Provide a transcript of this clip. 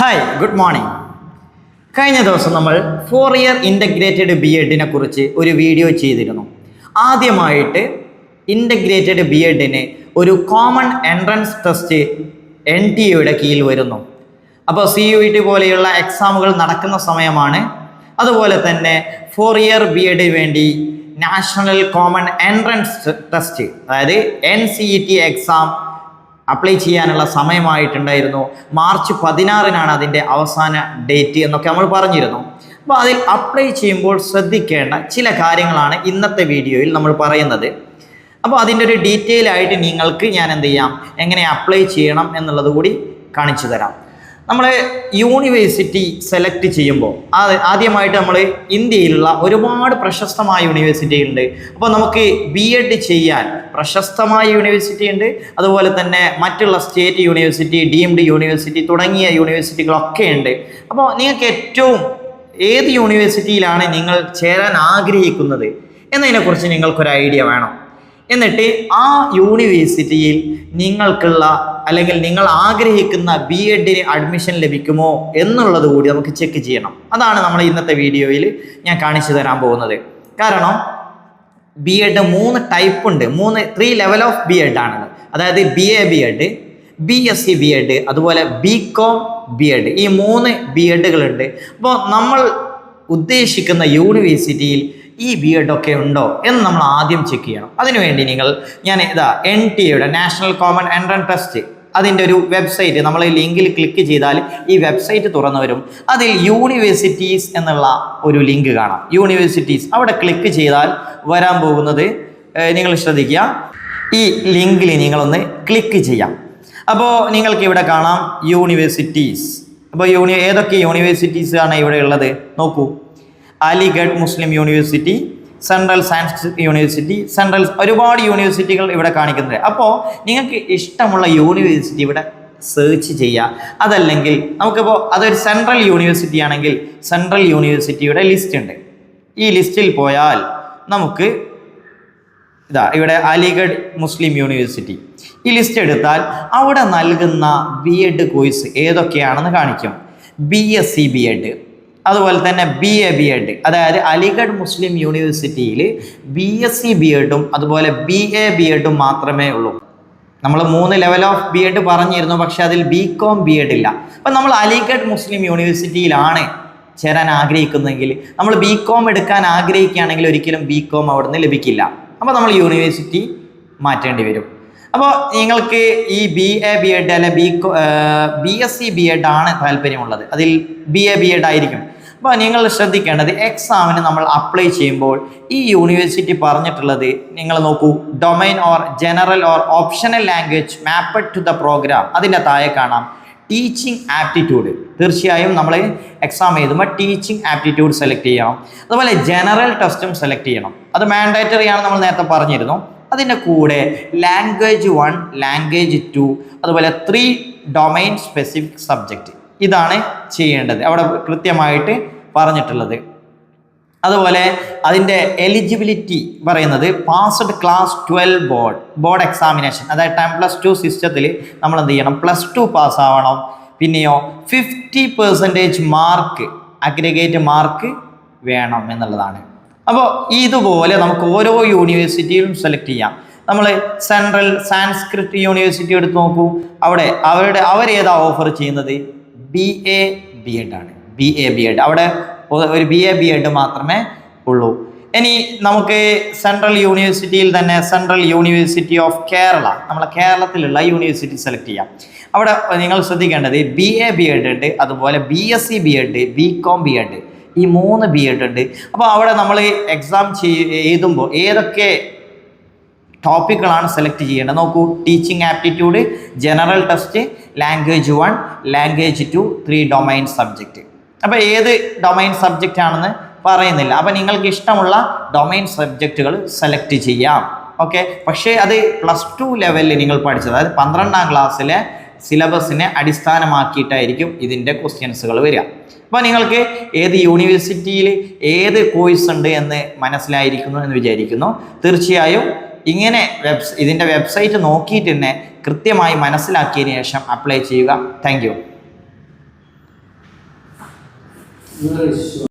Hi good morning കഴിഞ്ഞ ദിവസം നമ്മൾ ഫോർ ഇയർ ഇന്റഗ്രേറ്റഡ് ബി എഡിനെ കുറിച്ച് ഒരു വീഡിയോ ചെയ്തിരുന്നു. ആദ്യമായിട്ട് ഇന്റഗ്രേറ്റഡ് ബി എഡിന് ഒരു common entrance test N T എയുടെ കീഴിൽ വരുന്നു. അപ്പോൾ സി യു ടി പോലെയുള്ള എക്സാമുകൾ നടക്കുന്ന സമയമാണ്. അതുപോലെ തന്നെ ഫോർ ഇയർ ബി എഡിന് വേണ്ടി നാഷണൽ കോമൺ എൻട്രൻസ് ടെസ്റ്റ് അതായത് N C E T exam apply ചെയ്യാനുള്ള സമയമായിട്ടുണ്ടായിരുന്നു. മാർച്ച് പതിനാറിനാണ് അതിന്റെ അവസാന ഡേറ്റ് എന്നൊക്കെ നമ്മൾ പറഞ്ഞിരുന്നു. അപ്പോൾ അതിൽ അപ്ലൈ ചെയ്യുമ്പോൾ ശ്രദ്ധിക്കേണ്ട ചില കാര്യങ്ങളാണ് ഇന്നത്തെ വീഡിയോയിൽ നമ്മൾ പറയുന്നത്. അപ്പോൾ അതിന്റെ ഒരു ഡീറ്റെയിൽ ആയിട്ട് നിങ്ങൾക്ക് ഞാൻ എന്ത് ചെയ്യാം? എങ്ങനെ അപ്ലൈ ചെയ്യണം എന്നുള്ളത് കൂടി കാണിച്ചു തരാം. നമ്മൾ യൂണിവേഴ്സിറ്റി സെലക്ട് ചെയ്യുമ്പോൾ ആദ്യമായിട്ട് നമ്മൾ ഇന്ത്യയിലുള്ള ഒരുപാട് പ്രശസ്തമായ യൂണിവേഴ്സിറ്റി ഉണ്ട്. അപ്പോൾ നമുക്ക് ബി എഡ് ചെയ്യാൻ പ്രശസ്തമായ യൂണിവേഴ്സിറ്റി ഉണ്ട്. അതുപോലെ തന്നെ മറ്റുള്ള സ്റ്റേറ്റ് യൂണിവേഴ്സിറ്റി ഡീംഡ് യൂണിവേഴ്സിറ്റി തുടങ്ങിയ യൂണിവേഴ്സിറ്റികളൊക്കെ ഉണ്ട്. അപ്പോൾ നിങ്ങൾക്ക് ഏറ്റവും ഏത് യൂണിവേഴ്സിറ്റിയിലാണ് നിങ്ങൾ ചേരാൻ ആഗ്രഹിക്കുന്നത്? എന്നതിനെക്കുറിച്ച് നിങ്ങൾക്കൊരു ഐഡിയ വേണം. എന്നിട്ട് ആ യൂണിവേഴ്സിറ്റിയിൽ നിങ്ങൾക്കുള്ള അല്ലെങ്കിൽ നിങ്ങൾ ആഗ്രഹിക്കുന്ന ബി എഡിന് അഡ്മിഷൻ ലഭിക്കുമോ എന്നുള്ളത് കൂടി നമുക്ക് ചെക്ക് ചെയ്യണം. അതാണ് നമ്മൾ ഇന്നത്തെ വീഡിയോയിൽ ഞാൻ കാണിച്ചു തരാൻ പോകുന്നത്. കാരണം ബി എഡ് മൂന്ന് ടൈപ്പ് ഉണ്ട്. മൂന്ന് three level of B Ed ആണ് അതായത് B A B Ed B S C B Ed അതുപോലെ ബി കോം ബി എഡ് ഈ മൂന്ന് ബി എഡുകളുണ്ട് അപ്പോൾ നമ്മൾ ഉദ്ദേശിക്കുന്ന യൂണിവേഴ്സിറ്റിയിൽ ഈ ബി എഡ് ഒക്കെ ഉണ്ടോ എന്ന് നമ്മൾ ആദ്യം ചെക്ക് ചെയ്യണം. അതിനുവേണ്ടി നിങ്ങൾ ഞാൻ ഇതാ എൻ ടി എയുടെ നാഷണൽ കോമൺ എൻട്രൻസ് ടെസ്റ്റ് അതിന്റെ ഒരു വെബ്സൈറ്റ് നമ്മൾ ഈ ലിങ്കിൽ ക്ലിക്ക് ചെയ്താൽ ഈ വെബ്സൈറ്റ് തുറന്നു വരും അതിൽ യൂണിവേഴ്സിറ്റീസ് എന്നുള്ള ഒരു ലിങ്ക് കാണാം. യൂണിവേഴ്സിറ്റീസ് അവിടെ ക്ലിക്ക് ചെയ്താൽ വരാൻ പോകുന്നത് നിങ്ങൾ ശ്രദ്ധിക്കുക. ഈ ലിങ്കിൽ നിങ്ങളൊന്ന് ക്ലിക്ക് ചെയ്യാം. അപ്പോൾ നിങ്ങൾക്ക് ഇവിടെ കാണാം യൂണിവേഴ്സിറ്റീസ് അപ്പോൾ യൂണി ഏതൊക്കെ യൂണിവേഴ്സിറ്റീസ് ആണ് ഇവിടെ ഉള്ളത്? നോക്കൂ. Aligarh Muslim university central science university central ഒരുപാട് യൂണിവേഴ്സിറ്റികൾ ഇവിടെ കാണിക്കുന്നുണ്ട്. അപ്പോൾ നിങ്ങൾക്ക് ഇഷ്ടമുള്ള യൂണിവേഴ്സിറ്റി ഇവിടെ സെർച്ച് ചെയ്യുക അതല്ലെങ്കിൽ നമുക്കിപ്പോൾ അതൊരു സെൻട്രൽ യൂണിവേഴ്സിറ്റി ആണെങ്കിൽ സെൻട്രൽ യൂണിവേഴ്സിറ്റിയുടെ ലിസ്റ്റ് ഉണ്ട്. ഈ ലിസ്റ്റിൽ പോയാൽ നമുക്ക് ഇതാ ഇവിടെ അലിഗഡ് മുസ്ലിം യൂണിവേഴ്സിറ്റി ഈ ലിസ്റ്റ് എടുത്താൽ അവിടെ നൽകുന്ന ബി എഡ് കോഴ്സ് ഏതൊക്കെയാണെന്ന് കാണിക്കും. B S C B Ed അതുപോലെ തന്നെ ബി എ ബി എഡ് അതായത് അലിഗഡ് മുസ്ലിം യൂണിവേഴ്സിറ്റിയിൽ ബി എസ് സി ബി എഡും അതുപോലെ ബി എ ബി എഡും മാത്രമേ ഉള്ളൂ. നമ്മൾ മൂന്ന് ലെവൽ ഓഫ് ബി എഡ് പറഞ്ഞിരുന്നു പക്ഷെ അതിൽ ബി കോം ബി എഡ് ഇല്ല. അപ്പം നമ്മൾ അലിഗഡ് മുസ്ലിം യൂണിവേഴ്സിറ്റിയിലാണ് ചേരാൻ ആഗ്രഹിക്കുന്നതെങ്കിൽ നമ്മൾ ബി കോം എടുക്കാൻ ആഗ്രഹിക്കുകയാണെങ്കിൽ ഒരിക്കലും ബി കോം അവിടുന്ന് ലഭിക്കില്ല. അപ്പോൾ നമ്മൾ യൂണിവേഴ്സിറ്റി മാറ്റേണ്ടി വരും. അപ്പോൾ നിങ്ങൾക്ക് ഈ ബി എ ബി എഡ് അല്ലെ B B S C B Ed ആണ് താല്പര്യമുള്ളത്. അതിൽ ബി എ ബി എഡ് ആയിരിക്കും. അപ്പോൾ നിങ്ങൾ ശ്രദ്ധിക്കേണ്ടത് എക്സാമിന് നമ്മൾ അപ്ലൈ ചെയ്യുമ്പോൾ ഈ യൂണിവേഴ്സിറ്റി പറഞ്ഞിട്ടുള്ളത് നിങ്ങൾ നോക്കൂ domain or general or optional language mapped to the program അതിന്റെ താഴെ കാണാം ടീച്ചിങ് ആപ്റ്റിറ്റ്യൂഡ് തീർച്ചയായും നമ്മൾ എക്സാം എഴുതുമ്പോൾ ടീച്ചിങ് ആപ്റ്റിറ്റ്യൂഡ് സെലക്ട് ചെയ്യണം. അതുപോലെ ജനറൽ ടെസ്റ്റും സെലക്ട് ചെയ്യണം. അത് മാൻഡേറ്ററി ആണ് നമ്മൾ നേരത്തെ പറഞ്ഞിരുന്നു. അതിന്റെ കൂടെ ലാംഗ്വേജ് വൺ ലാംഗ്വേജ് ടു അതുപോലെ ത്രീ ഡൊമൈൻ സ്പെസിഫിക് സബ്ജക്റ്റ് ഇതാണ് ചെയ്യേണ്ടത്. അവിടെ കൃത്യമായിട്ട് പറഞ്ഞിട്ടുള്ളത്. അതുപോലെ അതിന്റെ എലിജിബിലിറ്റി പറയുന്നത് passed class twelve board board examination അതായത് ടെൻ പ്ലസ് ടു സിസ്റ്റത്തിൽ നമ്മൾ എന്ത് ചെയ്യണം? പ്ലസ് ടു പാസ്സാവണം പിന്നെയോ fifty percentage mark aggregate mark വേണം എന്നുള്ളതാണ്. അപ്പോൾ ഇതുപോലെ നമുക്ക് ഓരോ യൂണിവേഴ്സിറ്റിയിലും സെലക്ട് ചെയ്യാം നമ്മൾ സെൻട്രൽ സാൻസ്ക്രിറ്റ് യൂണിവേഴ്സിറ്റി എടുത്ത് നോക്കൂ അവിടെ അവരുടെ അവരേതാ ഓഫർ ചെയ്യുന്നത് ബി എ ബി എഡ് ആണ് ബി എ ബി എഡ് അവിടെ ഒരു ബി എ ബി എഡ് മാത്രമേ ഉള്ളൂ ഇനി നമുക്ക് സെൻട്രൽ യൂണിവേഴ്സിറ്റിയിൽ തന്നെ സെൻട്രൽ യൂണിവേഴ്സിറ്റി ഓഫ് കേരള നമ്മളെ കേരളത്തിലുള്ള യൂണിവേഴ്സിറ്റി സെലക്ട് ചെയ്യാം അവിടെ നിങ്ങൾ ശ്രദ്ധിക്കേണ്ടത് ബി എ ബി എഡ് ഉണ്ട് അതുപോലെ B S C B Ed B Com B Ed ഈ മൂന്ന് ബി എഡ് ഉണ്ട്. അപ്പോൾ അവിടെ നമ്മൾ എക്സാം എഴുതുമ്പോൾ ഏതൊക്കെ ടോപ്പിക്കുകളാണ് സെലക്ട് ചെയ്യേണ്ടത്? നോക്കൂ teaching aptitude general test language one language two three domain subject അപ്പോൾ ഏത് ഡൊമൈൻ സബ്ജക്റ്റ് ആണെന്ന് പറയുന്നില്ല. അപ്പോൾ നിങ്ങൾക്ക് ഇഷ്ടമുള്ള ഡൊമൈൻ സബ്ജക്റ്റുകൾ സെലക്ട് ചെയ്യാം. ഓക്കെ പക്ഷേ അത് പ്ലസ് ടു ലെവലിൽ നിങ്ങൾ പഠിച്ചത്. അതായത് പന്ത്രണ്ടാം ക്ലാസ്സിലെ സിലബസിനെ അടിസ്ഥാനമാക്കിയിട്ടായിരിക്കും ഇതിന്റെ ക്വസ്റ്റ്യൻസുകൾ വരിക. അപ്പോൾ നിങ്ങൾക്ക് ഏത് യൂണിവേഴ്സിറ്റിയിൽ ഏത് കോഴ്സ് ഉണ്ട് എന്ന് മനസ്സിലായിരിക്കുന്നു എന്ന് വിചാരിക്കുന്നു. തീർച്ചയായും ഇങ്ങനെ വെബ്സ് ഇതിന്റെ വെബ്സൈറ്റ് നോക്കിയിട്ട് തന്നെ കൃത്യമായി മനസ്സിലാക്കിയതിന് ശേഷം അപ്ലൈ ചെയ്യുക. Thank sure.